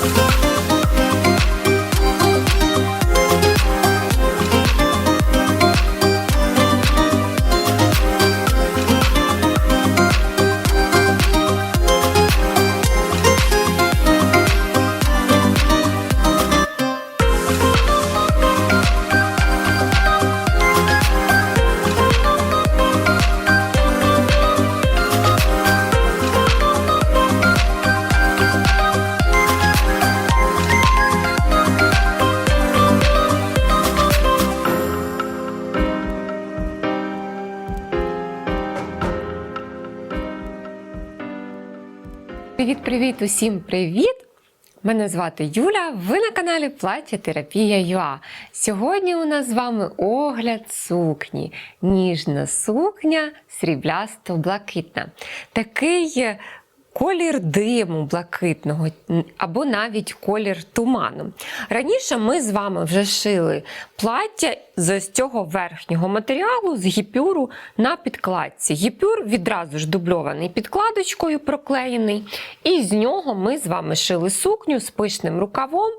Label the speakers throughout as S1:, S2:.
S1: Thank you. Привіт-привіт, усім привіт! Мене звати Юля, ви на каналі Плаття Терапія ЮА. Сьогодні у нас з вами огляд сукні. Ніжна сукня сріблясто-блакитна. Такий колір диму блакитного або навіть колір туману. Раніше ми з вами вже шили плаття з цього верхнього матеріалу з гіпюру на підкладці. Гіпюр відразу ж дубльований підкладочкою проклеєний, і з нього ми з вами шили сукню з пишним рукавом,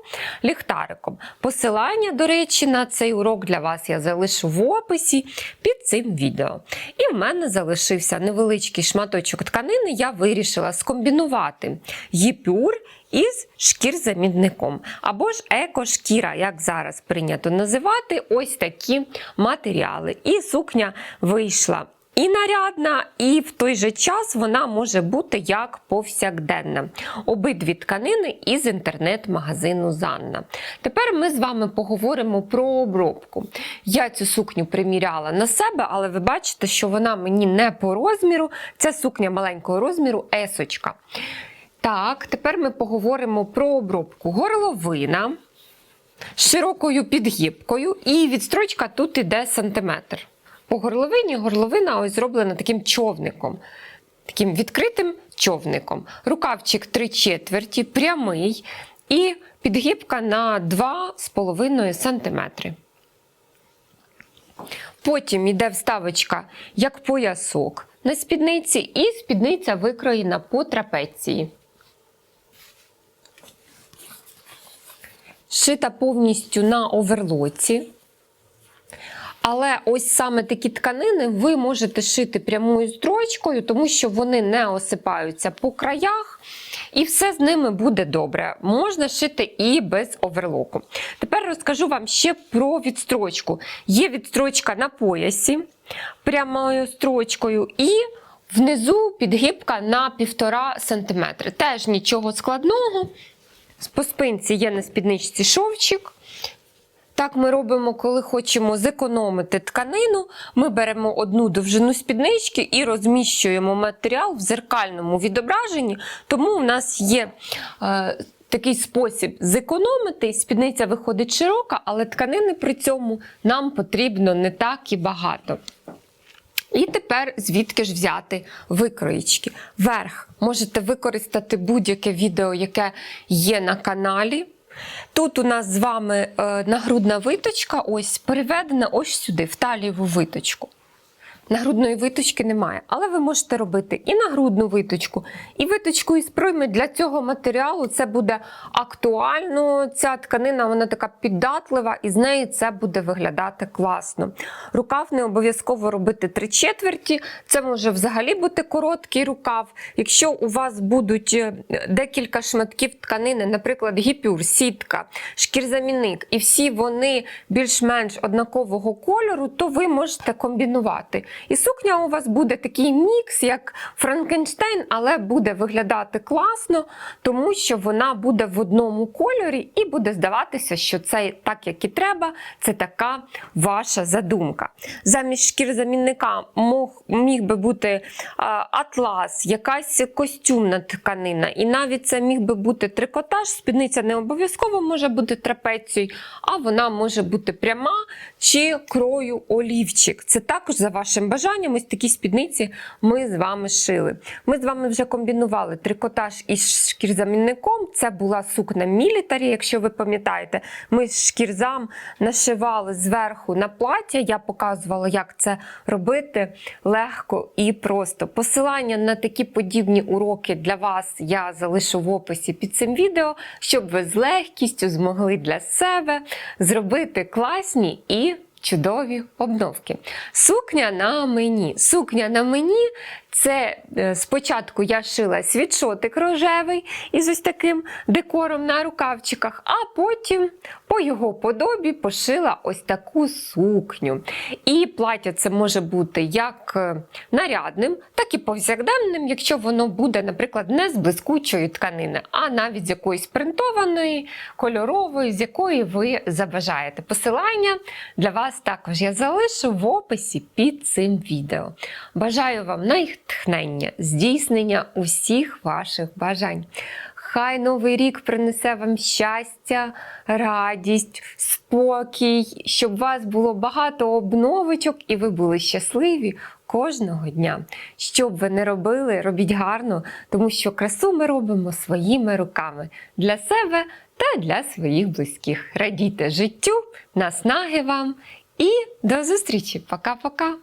S1: ліхтариком. Посилання, до речі, на цей урок для вас я залишу в описі під цим відео. І в мене залишився невеличкий шматочок тканини, я вирішила скомбінувати гіпюр із шкірзамінником. Або ж екошкіра, як зараз прийнято називати, ось такі матеріали. І сукня вийшла. І нарядна, і в той же час вона може бути як повсякденна. Обидві тканини із інтернет-магазину Занна. Тепер ми з вами поговоримо про обробку. Я цю сукню приміряла на себе, але ви бачите, що вона мені не по розміру. Це сукня маленького розміру, есочка. Так, тепер ми поговоримо про обробку. Горловина з широкою підгібкою, і відстрочка тут іде сантиметр. По горловині горловина ось зроблена таким човником, таким відкритим човником. Рукавчик 3 четверті, прямий і підгібка на 2,5 см. Потім йде вставочка як поясок на спідниці, і спідниця викроєна по трапеції. Шита повністю на оверлоці. Але ось саме такі тканини ви можете шити прямою строчкою, тому що вони не осипаються по краях, і все з ними буде добре. Можна шити і без оверлоку. Тепер розкажу вам ще про відстрочку. Є відстрочка на поясі прямою строчкою, і внизу підгибка на 1,5 см. Теж нічого складного. По спинці є на спідничці шовчик. Так ми робимо, коли хочемо зекономити тканину. Ми беремо одну довжину спіднички і розміщуємо матеріал в зеркальному відображенні, тому у нас є е, такий спосіб зекономити. Спідниця виходить широка, але тканини при цьому нам потрібно не так і багато. І тепер звідки ж взяти викроїчки. Верх можете використати будь-яке відео, яке є на каналі. Тут у нас з вами е, нагрудна виточка, ось переведена ось сюди, в талієву виточку. Нагрудної виточки немає, але ви можете робити і нагрудну виточку, і виточку із пройми. Для цього матеріалу це буде актуально. Ця тканина вона така піддатлива, і з неї це буде виглядати класно. Рукав не обов'язково робити три четверті, це може взагалі бути короткий рукав. Якщо у вас будуть е, декілька шматків тканини, наприклад, гіпюр, сітка, шкірзамінник, і всі вони більш-менш однакового кольору, то ви можете комбінувати. І сукня у вас буде такий мікс, як Франкенштейн, але буде виглядати класно, тому що вона буде в одному кольорі і буде здаватися, що це так, як і треба, це така ваша задумка. Замість шкірзамінника міг би бути атлас, якась костюмна тканина, і навіть це міг би бути трикотаж. Спідниця не обов'язково може бути трапецією, а вона може бути пряма чи крою олівчик. Це також за вашим бажанням. Ось такі спідниці ми з вами шили. Ми з вами вже комбінували трикотаж із шкірзамінником. Це була сукна мілітарі, якщо ви пам'ятаєте. Ми з шкірзам нашивали зверху на плаття. Я показувала, як це робити легко і просто. Посилання на такі подібні уроки для вас я залишу в описі під цим відео, щоб ви з легкістю змогли для себе зробити класні і чудові обновки. Сукня на мені. Сукня на мені це е, спочатку я шила світшотик рожевий із ось таким декором на рукавчиках, а потім по його подобі пошила ось таку сукню. І плаття це може бути як е, нарядним, так і повсякденним, якщо воно буде, наприклад, не з блискучої тканини, а навіть з якоїсь принтованої, кольорової, з якої ви забажаєте. Посилання для вас вас також я залишу в описі під цим відео. Бажаю вам натхнення, здійснення усіх ваших бажань. Хай новий рік принесе вам щастя, радість, спокій, щоб у вас було багато обновочок і ви були щасливі кожного дня. Що б ви не робили, робіть гарно, тому що красу ми робимо своїми руками для себе та для своїх близьких. Радійте життю, наснаги вам і до зустрічі! Пока-пока!